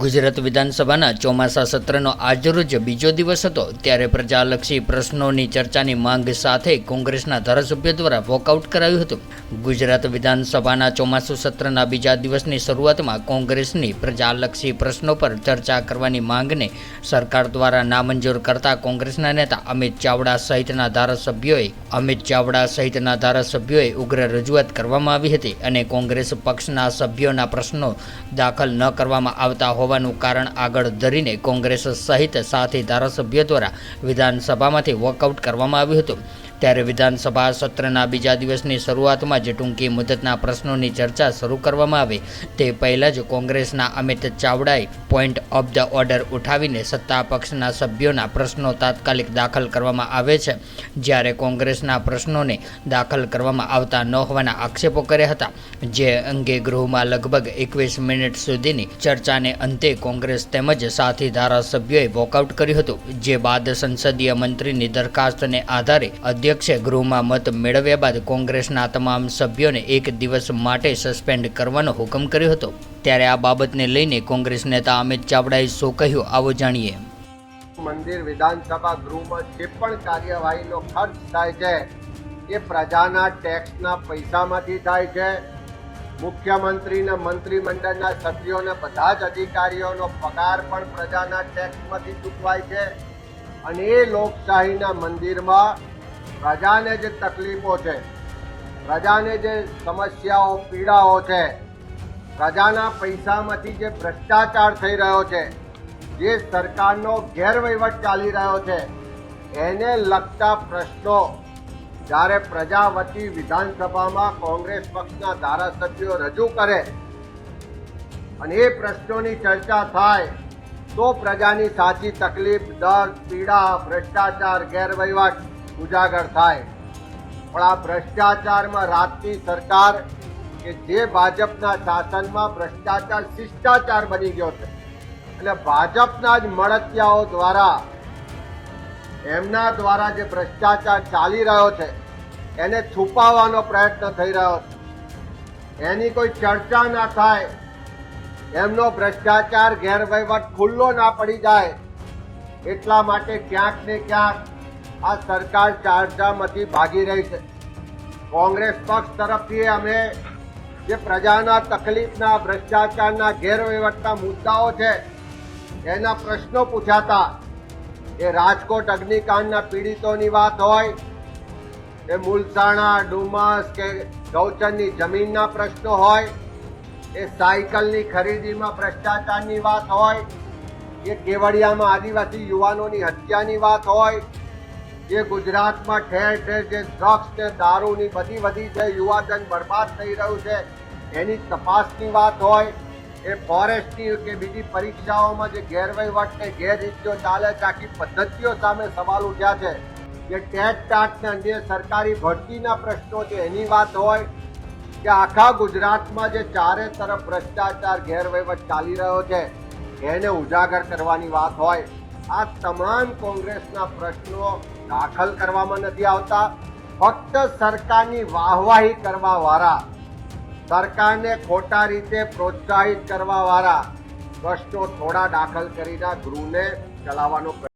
ગુજરાત વિધાનસભાના ચોમાસા સત્રનો આજરોજ બીજો દિવસ હતો, ત્યારે પ્રજાલક્ષી પ્રશ્નોની ચર્ચાની માંગ સાથે કોંગ્રેસના ધારાસભ્યો દ્વારા વોકઆઉટ કરાયું હતું. ગુજરાત વિધાનસભાના ચોમાસુ સત્રના બીજા દિવસની શરૂઆતમાં કોંગ્રેસની પ્રજાલક્ષી પ્રશ્નો પર ચર્ચા કરવાની માંગને સરકાર દ્વારા નામંજૂર કરતા કોંગ્રેસના નેતા અમિત ચાવડા સહિતના ધારાસભ્યોએ અમિત ચાવડા સહિતના ધારાસભ્યોએ ઉગ્ર રજૂઆત કરવામાં આવી હતી અને કોંગ્રેસ પક્ષના સભ્યોના પ્રશ્નો દાખલ ન કરવામાં આવતા હોવાનું કારણ આગળ ધરીને કોંગ્રેસ સહિત સાથી ધારાસભ્યો દ્વારા વિધાનસભામાંથી વોકઆઉટ કરવામાં આવ્યું હતું. ત્યારે વિધાનસભા સત્રના બીજા દિવસની શરૂઆતમાં જ ટૂંકી મુદતના પ્રશ્નોની ચર્ચા શરૂ કરવામાં આવે. તે પહેલાં જ કોંગ્રેસના અમિત ચાવડાએ પોઈન્ટ ઓફ ધ ઓર્ડર ઉઠાવીને સત્તા પક્ષના સભ્યોના પ્રશ્નો તાત્કાલિક દાખલ કરવામાં આવે છે. જ્યારે કોંગ્રેસના પ્રશ્નોને દાખલ કરવામાં આવતા ન હોવાના આક્ષેપો કર્યા હતા. જે અંગે ગૃહમાં લગભગ એકવીસ મિનિટ સુધીની ચર્ચાને અંતે કોંગ્રેસ તેમજ સાથી ધારાસભ્યોએ વોકઆઉટ કર્યું હતું. જે બાદ સંસદીય મંત્રીની દરખાસ્તને આધારે અધ્યક્ષે ગૃહમાં મત મેળવ્યા બાદ કોંગ્રેસના તમામ સભ્યોને એક દિવસ માટે સસ્પેન્ડ કરવાનો હુકમ કર્યો હતો. ત્યારે આ બાબતને લઈને કોંગ્રેસ નેતા અમિત ચાવડાએ શું કહ્યું આવો જાણીએ. મંદિર વિધાનસભા ગૃહમાં જે પણ કાર્યવાહીનો ખર્ચ થાય છે, એ પ્રજાના ટેક્સના પૈસામાંથી થાય છે. મુખ્યમંત્રીના મંત્રીમંડળના સભ્યોને બધા જ અધિકારીઓનો પગાર પણ પ્રજાના ટેક્સમાંથી ચૂકવાય છે. અને એ લોકશાહીના મંદિરમાં પ્રજાને જે તકલીફો છે, પ્રજાને જે સમસ્યાઓ, પીડાઓ છે, પ્રજાના પૈસામાંથી જે ભ્રષ્ટાચાર થઈ રહ્યો છે, જે સરકારનો ગેરવહીવટ ચાલી રહ્યો છે, એને લગતા પ્રશ્નો જ્યારે પ્રજા વતી વિધાનસભામાં કોંગ્રેસ પક્ષના ધારાસભ્યો રજૂ કરે અને એ પ્રશ્નોની ચર્ચા થાય, તો પ્રજાની સાચી તકલીફ દર્દ પીડા, ભ્રષ્ટાચાર, ગેરવહીવટ ઉજાગર થાય. પણ આ ભ્રષ્ટાચારમાં રાતની સરકાર કે જે ભાજપના શાસનમાં ભ્રષ્ટાચાર, શિષ્ટાચાર બની ગયો છે. એટલે ભાજપના જ મળતિયાઓ દ્વારા, એમના દ્વારા જે ભ્રષ્ટાચાર ચાલી રહ્યો છે, એને છુપાવવાનો પ્રયત્ન થઈ રહ્યો છે. એની કોઈ ચર્ચા ના થાય, એમનો ભ્રષ્ટાચાર ગેરવહીવટ ખુલ્લો ના પડી જાય, એટલા માટે ક્યાંક ને ક્યાંક આ સરકાર ચારચામાંથી ભાગી રહી છે. કોંગ્રેસ પક્ષ તરફથી અમે જે પ્રજાના તકલીફના, ભ્રષ્ટાચારના ગેરવહીવટના મુદ્દાઓ છે, એના પ્રશ્નો પૂછાતા, એ રાજકોટ અગ્નિકાંડના પીડિતોની વાત હોય, એ મુલસાણા, ડુમસ કે ગૌચરની જમીનના પ્રશ્નો હોય, એ સાયકલની ખરીદીમાં ભ્રષ્ટાચારની વાત હોય, એ કેવડિયામાં આદિવાસી યુવાનોની હત્યાની વાત હોય જે ગુજરાતમાં ઠેર ઠેર જે ડ્રગ્સ છે દારૂની બધી બધી છે, યુવાધન બરબાદ થઈ રહ્યું છે, એની તપાસની વાત હોય, એ ફોરેસ્ટની કે બીજી પરીક્ષાઓમાં જે ગેરવહીવટ ને ગેરરીતિઓ ચાલે છે, આખી પદ્ધતિઓ સામે સવાલ ઉઠ્યા છે. જે ટેટ ટાટને અન્ય સરકારી ભરતીના પ્રશ્નો છે, એની વાત હોય કે આખા ગુજરાતમાં જે ચારે તરફ ભ્રષ્ટાચાર, ગેરવહીવટ ચાલી રહ્યો છે, એને ઉજાગર કરવાની વાત હોય. આ તમામ કોંગ્રેસના પ્રશ્નો દાખલ કરવામાં નથી આવતા. ફક્ત સરકારની વાહવાહી કરવા વાળા સરકારને ખોટા રીતે પ્રોત્સાહિત કરવા વાળા પ્રશ્નો થોડા દાખલ કરીને ગૃહને ચલાવવાનો